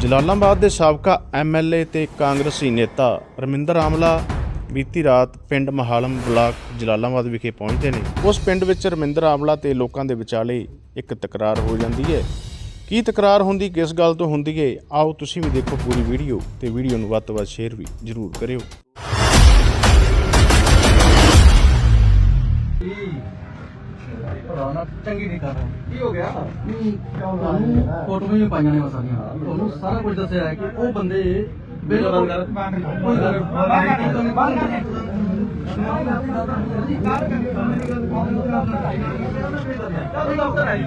ਜਲਾਲਾਬਾਦ ਦੇ ਸਾਬਕਾ ਐਮਐਲਏ ਤੇ ਕਾਂਗਰਸੀ ਨੇਤਾ ਰਮਿੰਦਰ ਆਮਲਾ ਬੀਤੀ ਰਾਤ ਪਿੰਡ ਮਹਾਲਮ ਬਲਾਕ ਜਲਾਲਾਬਾਦ ਵਿਖੇ ਪਹੁੰਚਦੇ ਨੇ ਉਸ ਪਿੰਡ ਵਿੱਚ ਰਮਿੰਦਰ ਆਮਲਾ ਤੇ ਲੋਕਾਂ ਦੇ ਵਿਚਾਲੇ ਇੱਕ ਤਕਰਾਰ ਹੋ ਜਾਂਦੀ ਹੈ ਕੀ ਤਕਰਾਰ ਹੁੰਦੀ ਕਿਸ ਗੱਲ ਤੋਂ ਹੁੰਦੀ ਹੈ ਆਓ ਤੁਸੀਂ ਵੀ ਦੇਖੋ ਪੂਰੀ ਵੀਡੀਓ ਤੇ ਵੀਡੀਓ ਨੂੰ ਵੱਧ ਤੋਂ ਵੱਧ ਸ਼ੇਅਰ ਵੀ ਜ਼ਰੂਰ ਕਰਿਓ ਕਰਾਓ ਨਾ ਚੰਗੀ ਨਹੀਂ ਕਰ ਰਹੇ ਕੀ ਹੋ ਗਿਆ ਤੁਹਾਨੂੰ ਕੋਰਟ ਵਿੱਚ ਪਾਈਆਂ ਨੇ ਮਸਾਲੀਆਂ ਤੁਹਾਨੂੰ ਸਾਰਾ ਕੁਝ ਦੱਸਿਆ ਹੈ ਕਿ ਉਹ ਬੰਦੇ ਬਿਲਕੁਲ ਬੰਦ ਕਰ ਬੰਦ ਕਰ ਬੰਦ ਕਰ ਬੰਦ ਕਰ ਡਾਕਟਰ ਆਏ ਡਾਕਟਰ ਆਏ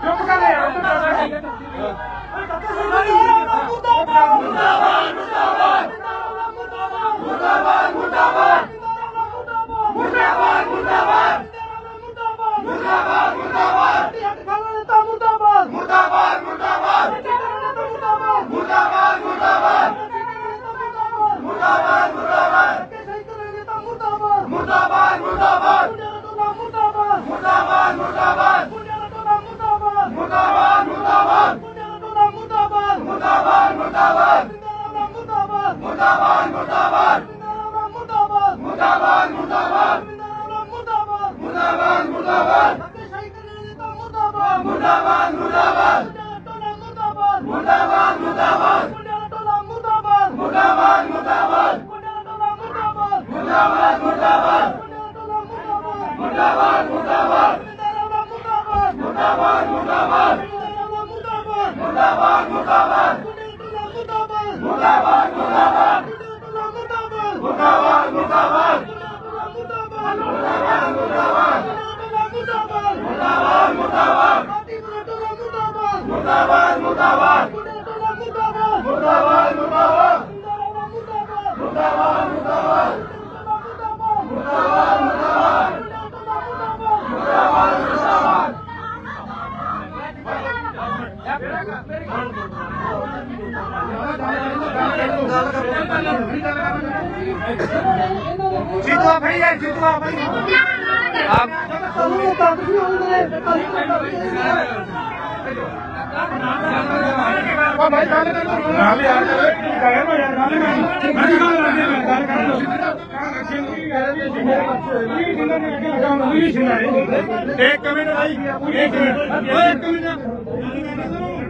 ਚੁੱਪ ਕਰ ਯਾਰ ਮੁਰਦਾਬਾਦ ਮੁਰਦਾਬਾਦ ਮੁੰਡਿਆਂ ਟੋਲਾ ਮੁਰਦਾਬਾਦ ਮੁਰਦਾਬਾਦ ਮੁਰਦਾਬਾਦ ਮੁੰਡਿਆਂ ਟੋਲਾ ਮੁਰਦਾਬਾਦ ਮੁਰਦਾਬਾਦ ਮੁਰਦਾਬਾਦ ਮੁੰਡਿਆਂ ਟੋਲਾ ਮੁਰਦਾਬਾਦ ਮੁਰਦਾਬਾਦ ਮੁਰਦਾਬਾਦ ਮੁਰਦਾਬਾਦ ਮੁਰਦਾਬਾਦ ਮੁਰਦਾਬਾਦ ਮੁਰਦਾਬਾਦ ਮੁਰਦਾਬਾਦ ਮੁਰਦਾਬਾਦ ਮੁਰਦਾਬਾਦ ਮੁਰਦਾਬਾਦ ਮੁਰਦਾਬਾਦ ਮੁਰਦਾਬਾਦ ਮੁਰਦਾਬਾਦ ਮੁਰਦਾਬਾਦ ਮੁਰਦਾਬਾਦ ਮੁਰਦਾਬਾਦ ਮੁਰਦਾਬਾਦ जीतवा भैया जीतवा आप हाँ भाई नाले नाले तो यार गए ना यार नाले में मैं निकाल रहा हूं मैं गाड़ी कर रहा हूं एक मिनट भाई एक मिनट एक मिनट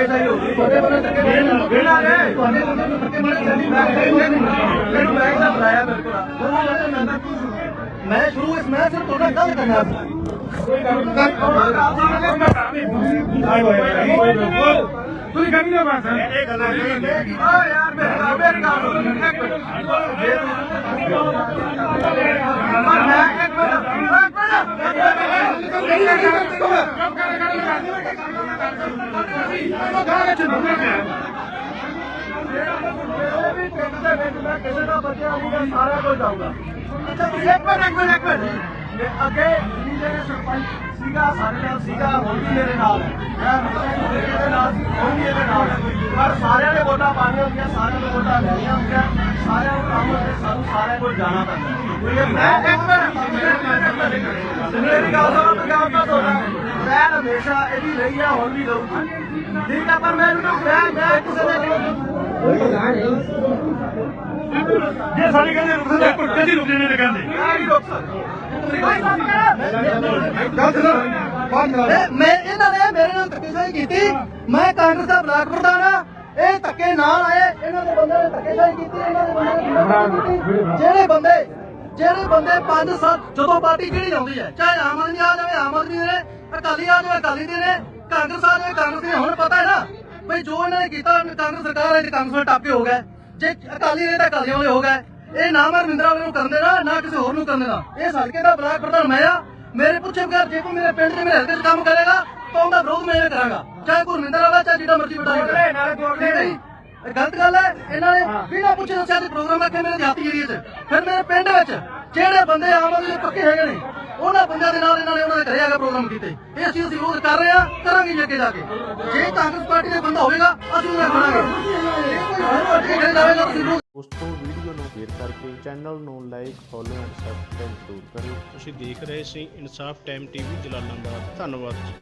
ਧੱਕੇਸ਼ਾਹੀ ਹੋ ਗਈ ਤੁਹਾਡੇ ਵੱਲੋਂ ਧੱਕੇਸ਼ਾਹੀ ਕਿਹੜਾ ਨੇ ਤੁਹਾਡੇ ਵੱਲੋਂ ਧੱਕੇਸ਼ਾਹੀ ਚੱਲੀ ਮੈਂ ਮੈਨੂੰ ਮੈਂ ਦਾ ਬੁਲਾਇਆ ਮੇਰੇ ਕੋਲ ਮੈਂ ਸ਼ੁਰੂ ਇਸ ਮੈਂ ਸਿਰ ਤੁਹਾਡਾ ਗੱਲ ਕਰਨਾ ਸੀ ਤੁਸੀਂ ਕਰਨੀ ਨਾ ਬਾਤ ਇਹ ਗੱਲਾਂ ਨਹੀਂ ਆ ਯਾਰ ਮੇਰਾ ਮੇਰਾ ਗੱਲ ਕਿਸੇ ਦਾ ਬੱਚਾ ਆਊਗਾ ਸਾਰਾ ਕੁਝ ਆਊਗਾ ਅੱਛਾ ਇੱਕ ਮਿੰਟ ਇੱਕ ਮਿੰਟ ਇੱਕ ਮਿੰਟ ਅੱਗੇ ਜਿਹੜੇ ਸਰਪੰਚ ਸੀਗਾ ਸਾਡੇ ਨਾਲ ਸੀਗਾ ਹੁਣ ਵੀ ਮੇਰੇ ਨਾਲ ਹੈ ਮੇਰੇ ਨਾਲ ਸੀ ਹੁਣ ਵੀ ਇਹਦੇ ਨਾਲ ਪਰ ਸਾਰਿਆਂ ਨੇ ਵੋਟਾਂ ਪਾਣੀਆਂ ਹੁੰਦੀਆਂ ਸਾਰਿਆਂ ਨੇ ਵੋਟਾਂ ਲੈਣੀਆਂ ਹੁੰਦੀਆਂ ਸਾਰਿਆਂ ਨੂੰ ਕੰਮ ਤੇ ਸਾਨੂੰ ਸਾਰਿਆਂ ਕੋਲ ਜਾਣਾ ਪੈਂਦਾ ਮੈਂ ਇੱਕ ਮੇਰੀ ਗੱਲ ਸੁਣੋ ਪੰਜਾਬ ਦਾ ਤੁਹਾਡਾ ਮੈਂ ਹਮੇਸ਼ਾ ਇਹਦੀ ਰਹੀ ਆ ਹੁਣ ਵੀ ਰਹੂਗੀ ਠੀਕ ਆ ਪਰ ਮੈਨੂੰ ਤਾਂ ਮੈਂ ਮੈਂ ਕਿਸੇ ਦੇ ਨਹੀਂ ਜੇ ਸਾਰੇ ਕਹਿੰਦੇ ਰੁਕ ਸਕਦੇ ਪਰ ਕਦੀ ਰੁਕਦੇ ਨਹੀਂ ਕਹਿੰਦੇ ਮੈਂ ਨਹੀਂ ਮੈਂ ਇਹਨਾਂ ਨੇ ਮੇਰੇ ਨਾਲ ਧੱਕੇਸ਼ਾਹੀ ਕੀਤੀ ਮੈਂ ਕਾਂਗਰਸ ਦਾ ਬਲਾਕ ਪ੍ਰਧਾਨ ਆ ਇਹ ਧੱਕੇ ਨਾਲ ਆਏ ਇਹਨਾਂ ਦੇ ਬੰਦੇ ਨੇ ਧੱਕੇਸ਼ਾਹੀ ਕੀਤੀ ਇਹਨਾਂ ਦੇ ਬੰਦੇ ਨੇ ਜਿਹੜੇ ਬੰਦੇ ਜਿਹੜੇ ਬੰਦੇ 5 7 ਜਦੋਂ ਪਾਰਟੀ ਜਿਹੜੀ ਆਉਂਦੀ ਹੈ ਚਾਹੇ ਆਮ ਆਦਮੀ ਆ ਜਾਵੇ ਆਮ ਆਦਮੀ ਦੇ ਅਕਾਲੀ ਆ ਜਾਵੇ ਅਕਾਲੀ ਦੇ ਨੇ ਕਾਂਗਰਸ ਆ ਜਾਵੇ ਕਾਂਗਰਸ ਦੇ ਹੁਣ ਪਤਾ ਹੈ ਨਾ ਭਈ ਜੋ ਇਹਨਾਂ ਨੇ ਕੀਤਾ ਕਾਂਗਰਸ ਸਰਕਾਰ ਹੈ ਜੇ ਕਾਂਗਰਸ ਟਾਪੇ ਹੋ ਗਿਆ ਜੇ ਅਕਾਲੀ ਨੇ ਤਾਂ ਅਕਾਲੀ ਵਾਲੇ ਹੋ ਗਏ ਇਹ ਨਾ ਮਰਵਿੰਦਰਾ ਵਾਲੇ ਨੂੰ ਕਰਨ ਦੇਣਾ ਨਾ ਕਿਸੇ ਹੋਰ ਨੂੰ ਕਰਨ ਦੇਣਾ ਇਹ ਸੜਕੇ ਦਾ ਬਲਾਕ ਪ੍ਰਧਾਨ ਮੈਂ ਆ ਮੇਰੇ ਪੁੱਛੇ ਬਗੈਰ ਜੇ ਕੋ ਮੇਰੇ ਪਿੰਡ ਦੇ ਮੇਰੇ ਹਲਕੇ 'ਚ ਕੰਮ ਕਰੇਗਾ ਤਾਂ ਉਹਦਾ ਵਿਰੋਧ ਮੈਂ ਕਰਾਂਗਾ ਚਾਹੇ ਗੁਰਮਿੰਦਰ ਵਾਲਾ ਚਾਹੇ ਜਿਹੜਾ ਮਰਜ਼ੀ ਬਟਾਲੀ ਨਾਲੇ ਜੋੜ ਨਹੀਂ ਗਲਤ ਗੱਲ ਹੈ ਇਹਨਾਂ ਨੇ ਬਿਨਾਂ ਪੁੱਛੇ ਦੱਸਿਆ ਤੇ ਪ੍ਰੋਗਰਾਮ ਰੱਖਿਆ ਮੇਰੇ ਜਾਤੀ ਏਰੀਏ 'ਚ ਫਿਰ ਮੇਰੇ ਪਿੰਡ ਵਿੱਚ ਜਿਹੜੇ ਬੰਦੇ ਆਮ ਆਦਮੀ ਦੇ ਪੱਕੇ ਹੈਗੇ ਨੇ ਉਹਨਾਂ ਬੰਦਿਆਂ ਦੇ ਨਾਲ ਇਹਨਾਂ ਨੇ ਉਹਨਾਂ ਦੇ ਘਰੇ ਆ ਕੇ ਪ੍ਰੋਗਰਾਮ ਕੀਤੇ ਇਹ ਅਸੀਂ ਅਸੀਂ ਵਿਰੋਧ ਕਰ ਰਹੇ ਆ ਕਰਾਂਗੇ ਜੱਗੇ ਅੱਗੇ ਜਾ ਕੇ ਜੇ ਕਾਂਗਰਸ ਪਾਰਟੀ ਦੇ ਬੰਦਾ ਹੋਵੇਗਾ ਅਸੀਂ ਉਹਨਾਂ ਖੜਾਂਗੇ ਉਸ ਤੋਂ ਵੀਡੀਓ ਨੂੰ ਸ਼ੇਅਰ ਕਰਕੇ ਚੈਨਲ ਨੂੰ ਲਾਈਕ ਫੋਲੋ ਐਂਡ ਸਬਸਕ੍ਰਾਈਬ ਜ਼ਰੂਰ ਕਰਿਓ ਤੁਸੀਂ ਦੇਖ ਰਹੇ ਸੀ ਇਨਸਾਫ ਟਾਈਮ ਟੀਵੀ ਜਲਾਲਾਬਾਦ ਧੰਨਵਾਦ